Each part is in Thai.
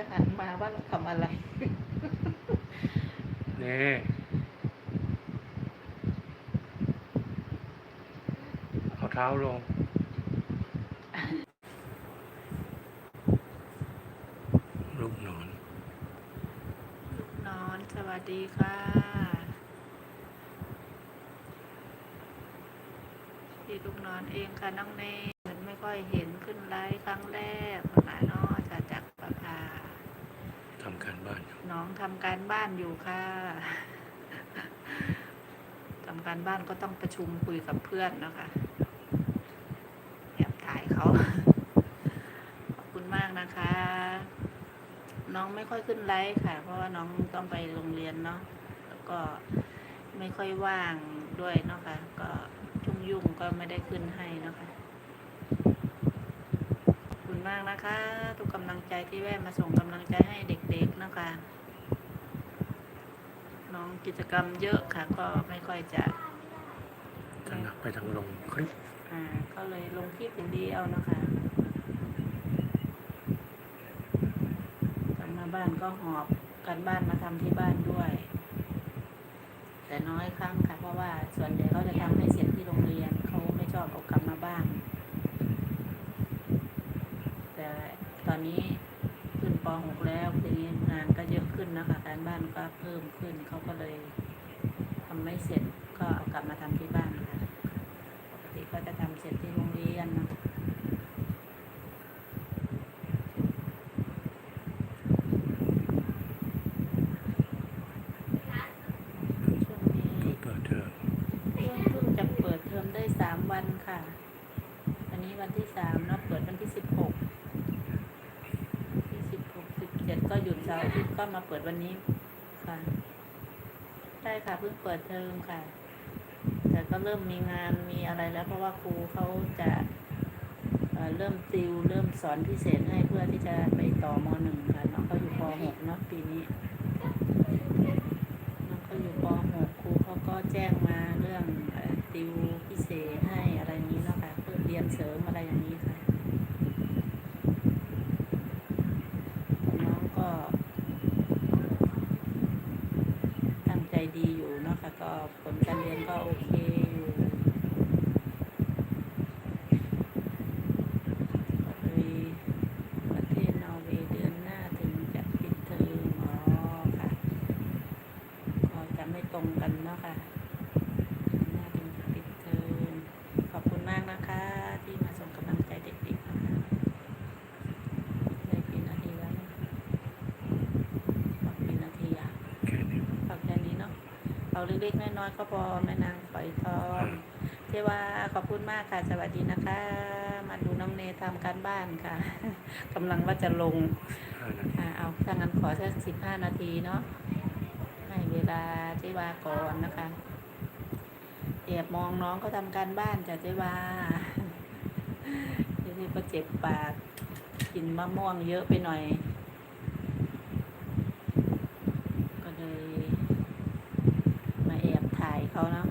จะหันมาว่าเราทำอะไรนี่เอาเท้าลงลูกนอน ลูกนอน สวัสดีค่ะพี่ลูกนอนเองค่ะน้องเนยไม่ค่อยเห็นขึ้นไลฟ์ครั้งแรกหลายเนาะจะจักประพา ทำการบ้านอยู่ น้องทำการบ้านอยู่ค่ะทำการบ้านก็ต้องประชุมคุยกับเพื่อนนะคะแอบถ่ายเขาขอบคุณมากนะคะ น้องไม่ค่อยขึ้นไลฟ์ค่ะ เพราะว่าน้องต้องไปโรงเรียนเนาะแล้วก็ไม่ค่อยว่างด้วยเนาะค่ะก็ชุ่งยุ่งก็ไม่ได้ขึ้นให้เนาะคะขอบคุณมากนะคะ ทุกกำลังใจที่แวะมาส่งกำลังใจให้เด็กๆนะคะ น้องกิจกรรมเยอะค่ะ ก็ไม่ค่อยจะทางนักไปทางลงคลิปอ่าก็เลยลงคลิปอย่างเดียวนะคะกลับมาบ้านก็หอบกันบ้านมาทำที่บ้านด้วย แต่น้อยครั้งค่ะ เพราะว่าส่วนใหญ่เขาจะทำให้เสร็จที่โรงเรียนเขาไม่ชอบเอากลับมาบ้านแต่ตอนนี้ขึ้นป .6 แล้วทีนี้งานก็เยอะขึ้นนะคะ การบ้านก็เพิ่มขึ้นเขาก็เลยทำไม่เสร็จก็เอากลับมาทำที่บ้านค่ะปกติก็จะทำเสร็จที่โรงเรียนนะงนี้ ก็เปิดเทอม เพิ่งเพิ่งจะเปิดเทอมได้สามวันค่ะ อันนี้วันที่สามเนาะเปิดวันที่สิบหกที่สิบหกสิบเจ็ดก็หยุดเสาร์อาทิตย์ก็มาเปิดวันนี้ค่ะใช่ค่ะเพิ่งเปิดเทอมค่ะ แต่ก็เริ่มมีงานมีอะไรแล้ว เพราะว่าครูเขาจะเอ่อเริ่มติวเริ่มสอนพิเศษให้เพื่อที่จะไปต่อมหนึ่งค่ะน้องเขาอยู่ปหกเนาะปีนี้น้องเขาอยู่ป .6 ครูเขาก็แจ้งมาเรื่องอติวพิเศษให้อะไรนี้เนาะค่ะเพื่อเรียนเสริมอะไรอย่างนี้ค่ะ contar. เอาเล็กๆน้อยๆก็พอแม่นางปล่อยทองเทวาขอบคุณมากค่ะ สวัสดีนะคะ มาดูน้องเนทำการบ้านค่ะกำลังว่าจะลงห้านาทีอ่าเอาถ้างั้นขอสักสิบห้านาทีเนาะให้เวลาเจวาก่อนนะคะแอบมองน้องเขาทำการบ้านจากเจวาทีนี้ก็เจ็บปากกินมะม่วงเยอะไปหน่อย ก็เลยมาแอบถ่าย เขานะ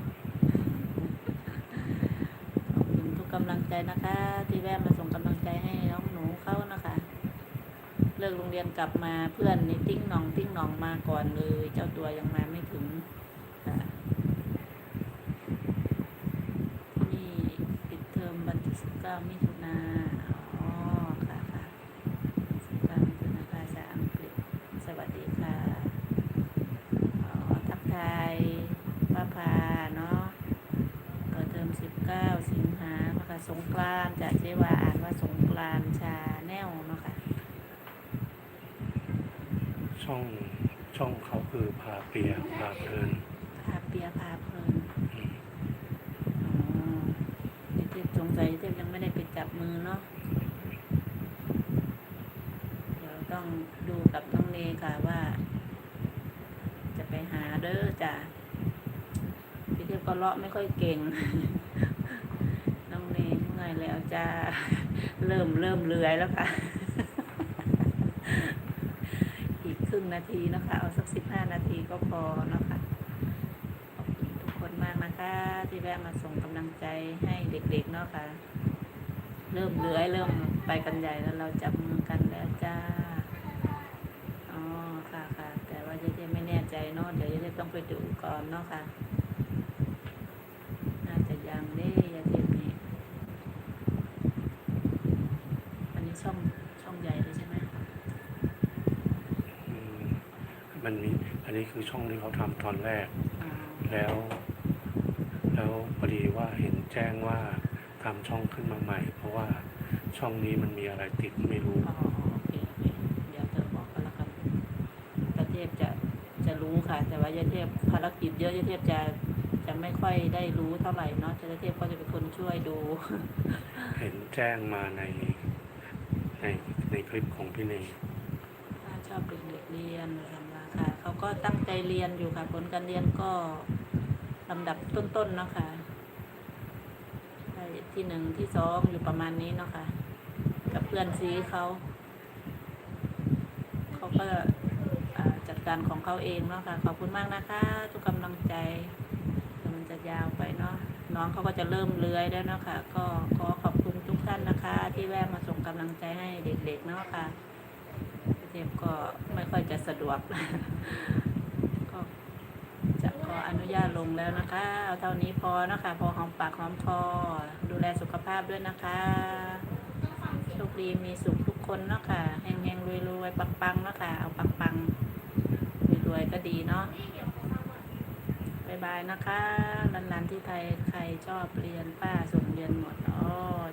ขอบคุณทุกกำลังใจนะคะ ที่แวะมาส่งกำลังใจให้น้องหนูเขานะคะ เลิกโรงเรียนกลับมาเพื่อนนี่ติ้งหนองติ้งหนองมาก่อนเลย เจ้าตัวยังมาไม่ถึงค่ะนี่ปิดเทอมวันที่สิบเก้ามิถุนาอ๋อค่ะค่ะสิบเก้ามิถุนาภาษาอังกฤษ สวัสดีค่ะอ๋อทักทายป้าพาเนาะเปิดเทอมสิบเก้าสิงหาค่ะ สงกรานต์จากเจวาอ่านว่าสงกรานต์ชาแนลเนาะค่ะ ช่องช่องเขาคือพาเปียพาเพลินพาเปียพาเพลินอืมอ๋อนี่เทพสงสัยเทพยังไม่ได้ไปจับมือเนาะ เดี๋ยวต้องดูกับน้องเนค่ะว่า จะไปหาเด้อจ้ะพี่เทพก็เลาะไม่ค่อยเก่งน้องเนเมื่ อยแล้วจ้าเริ่มเริ่มเลื้อยแล้วค่ะ อีกครึ่งนาทีนะคะ เอาสักสิบห้านาทีก็พอเนาะคะขอบคุณทุกคนมากนะคะ ที่แวะมาส่งกำลังใจให้เด็กๆเนาะค่ะ เริ่มเลื้อยเริ่มไปกันใหญ่แล้วเราจับมือกันแล้วจ้าอ๋อค่ะค่ะแต่ว่าเทพไม่แน่ใจเนาะเดี๋ยวเทพต้องไปดูก่อนเนาะค่ะ น่าจะยังเด้ยายเทพนี่อันนี้ ช่องช่องใหญ่เลยใช่ไหมอืมมันมีอันนี้คือช่องที่เขาทำตอนแรก อ๋อแล้ว แล้วพอดีว่าเห็นแจ้งว่าทำช่องขึ้นมาใหม่ เพราะว่าช่องนี้มันมีอะไรติดไม่รู้ อ๋อโอเคโอเคเดี๋ยวเธอบอกกันละกันยายเทพจะจะรู้ค่ะ แต่ว่ายายเทพภารกิจเยอะยายเทพจะจะไม่ค่อยได้รู้เท่าไหร่เนาะยายเทพก็จะเป็นคนช่วยดู เห็นแจ้งมาใน ในในคลิปของพี่เนยชอบเด็กๆเรียนทำราค่ะเขาก็ตั้งใจเรียนอยู่ค่ะ ผลการเรียนก็ลำดับต้นๆเนาะค่ะที่หนึ่งที่สองอยู่ประมาณนี้เนาะค่ะ กับเพื่อนซีเขาเขาก็จัดการของเขาเองเนาะค่ะขอบคุณมากนะคะ ทุกกำลังใจมันจะยาวไปเนาะน้องเขาก็จะเริ่มเลื้อยแล้วเนาะค่ะก็ขอ ท่านนะคะ ที่แวะมาส่งกำลังใจให้เด็กๆเนาะค่ะเทพก็ไม่ค่อยจะสะดวก ก็จะขออนุญาตลงแล้วนะคะ เอาเท่านี้พอนะคะ พอหอมปากหอมคอดูแลสุขภาพด้วยนะคะโชคดีมีสุขทุกคนเนาะค่ะแหงๆรวยๆปังๆเนาะค่ะเอาปังๆรวยๆก็ดีเนาะ บายบายนะคะนานๆที่ไทยใครชอบเรียนป้าส่งเรียนหมดอ๋อ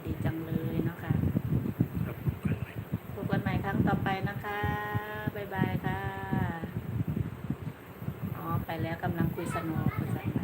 ดีจังเลยนะคะพบกันใหม่ครั้งต่อไปนะคะบายบายค่ะ อ๋อ ไปแล้วกำลังคุยสนุกคุยสนุก